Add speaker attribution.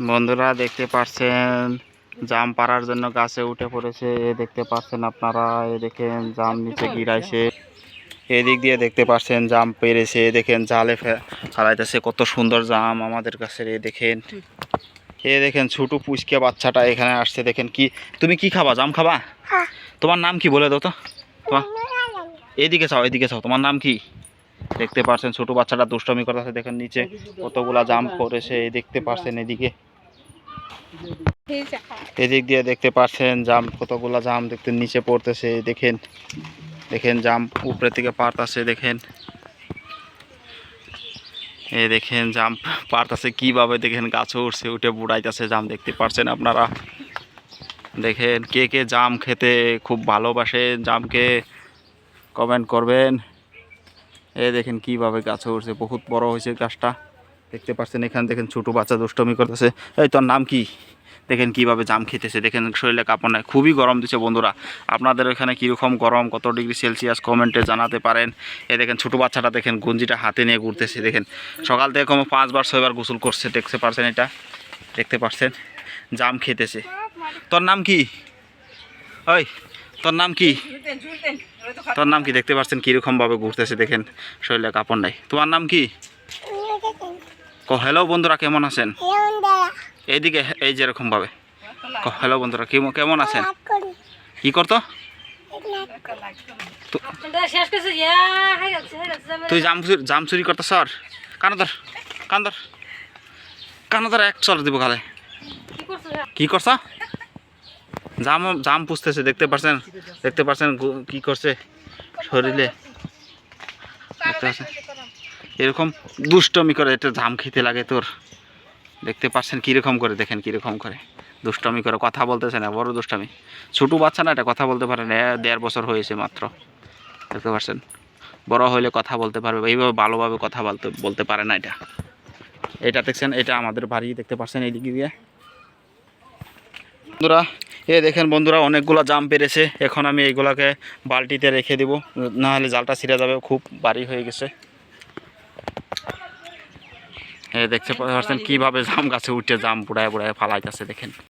Speaker 1: বন্ধুরা দেখতে পাচ্ছেন জাম পাড়ার জন্য গাছে উঠে পড়েছে এ দেখতে পাচ্ছেন আপনারা এ দেখেন জাম নিচে গিরাইছে। এদিক দিয়ে দেখতে পাচ্ছেন জাম পেরেছে এ দেখেন জালে ফে- ফেলাইতেছে কত সুন্দর জাম আমাদের কাছে এ দেখেন। এ দেখেন ছোটো পুচকে বাচ্চাটা এখানে আসছে দেখেন কি তুমি কি খাবা জাম খাবা? তোমার নাম কি বলে দাও তো? তোমার এদিকে চাও এদিকে চাও তোমার নাম কি? দেখতে পাচ্ছেন ছোটো বাচ্চাটা দুষ্টমি করতেছে দেখেন নিচে কতগুলা জাম পড়েছে এই দেখতে পাচ্ছেন এদিকে। এদিক দিয়ে দেখতে পাচ্ছেন জাম, কতগুলা জাম দেখতে নিচে পড়তেছে, দেখেন দেখেন জাম উপরে থেকে পারতাছে, দেখেন। এ দেখেন জাম পারতাছে, কীভাবে দেখেন গাছে উঠছে, উঠে বুড়াইতেছে জাম, দেখতে পাচ্ছেন আপনারা? দেখেন কে কে জাম খেতে খুব ভালোবাসে, জামকে কমেন্ট করবেন। এ দেখেন কীভাবে গাছে উঠছে, বহুত বড় হয়েছে গাছটা। দেখতে পাচ্ছেন এখানে দেখেন ছোট বাচ্চা দুষ্টমি করতেছে। এই তোর নাম কি? দেখেন কীভাবে জাম খেতেছে। দেখেন শরীরে কাপড় নাই, খুবই গরম দিচ্ছে বন্ধুরা। আপনাদের ওখানে কীরকম গরম, কত ডিগ্রি সেলসিয়াস কমেন্টে জানাতে পারেন। এ দেখেন ছোটো বাচ্চাটা দেখেন গঞ্জিটা হাতে নিয়ে ঘুরতেছে, দেখেন। সকাল থেকে কমে পাঁচবার, ছয়বার গোসল করছে, দেখতে পারছেন এটা? দেখতে পাচ্ছেন জাম খেতেছে। তোর নাম কি? ওই, তোর নাম কি? তোর নাম কি? দেখতে পাচ্ছেন কীরকমভাবে ঘুরতেছে, দেখেন। শরীরে কাপড় নাই। তোমার নাম কি? হ্যালো বন্ধুরা কেমন আছেন? এইদিকে এই যেরকম ভাবে। হ্যালো বন্ধুরা কেমন- কেমন আছেন? কি করতো?
Speaker 2: শেষ করছে। হয়ে গেছে হয়ে গেছে
Speaker 1: তুই জাম চুরি জাম চুরি করতো স্যার কানো ধর কান ধর কানো ধর এক চর দিব কালে
Speaker 2: কি করছ
Speaker 1: করছ? জাম জাম পুষতেছে দেখতে পাচ্ছেন দেখতে পাচ্ছেন কি করছে শরীরে? দেখতে পাচ্ছেন এরকম দুষ্টমি করে এটা জাম খেতে লাগে তোর। দেখতে পাচ্ছেন কীরকম করে, দেখেন কীরকম করে। দুষ্টমি করে, কথা বলতেছে না, বড় দুষ্টমি। ছোটো বাচ্চা না, এটা কথা বলতে পারে না দেড় বছর হয়েছে মাত্র। দেখতে পাচ্ছেন? বড় হলে কথা বলতে পারবে, এইভাবে ভালোভাবে কথা বলতে বলতে পারে না এটা। এটা দেখছেন, এটা আমাদের বাড়ি, দেখতে পাচ্ছেন এইদিকে দিয়ে। বন্ধুরা এ দেখেন বন্ধুরা, অনেকগুলো জাম পেরেছে। এখন আমি এইগুলাকে বালতিতে রেখে দিব। নাহলে জালটা ছিঁড়ে যাবে, খুব বাড়ি হয়ে গেছে। এ দেখতে পাচ্ছেন কীভাবে জাম গাছে উঠে জাম পুড়ায় পুড়ায় ফালাইতেছে, দেখেন।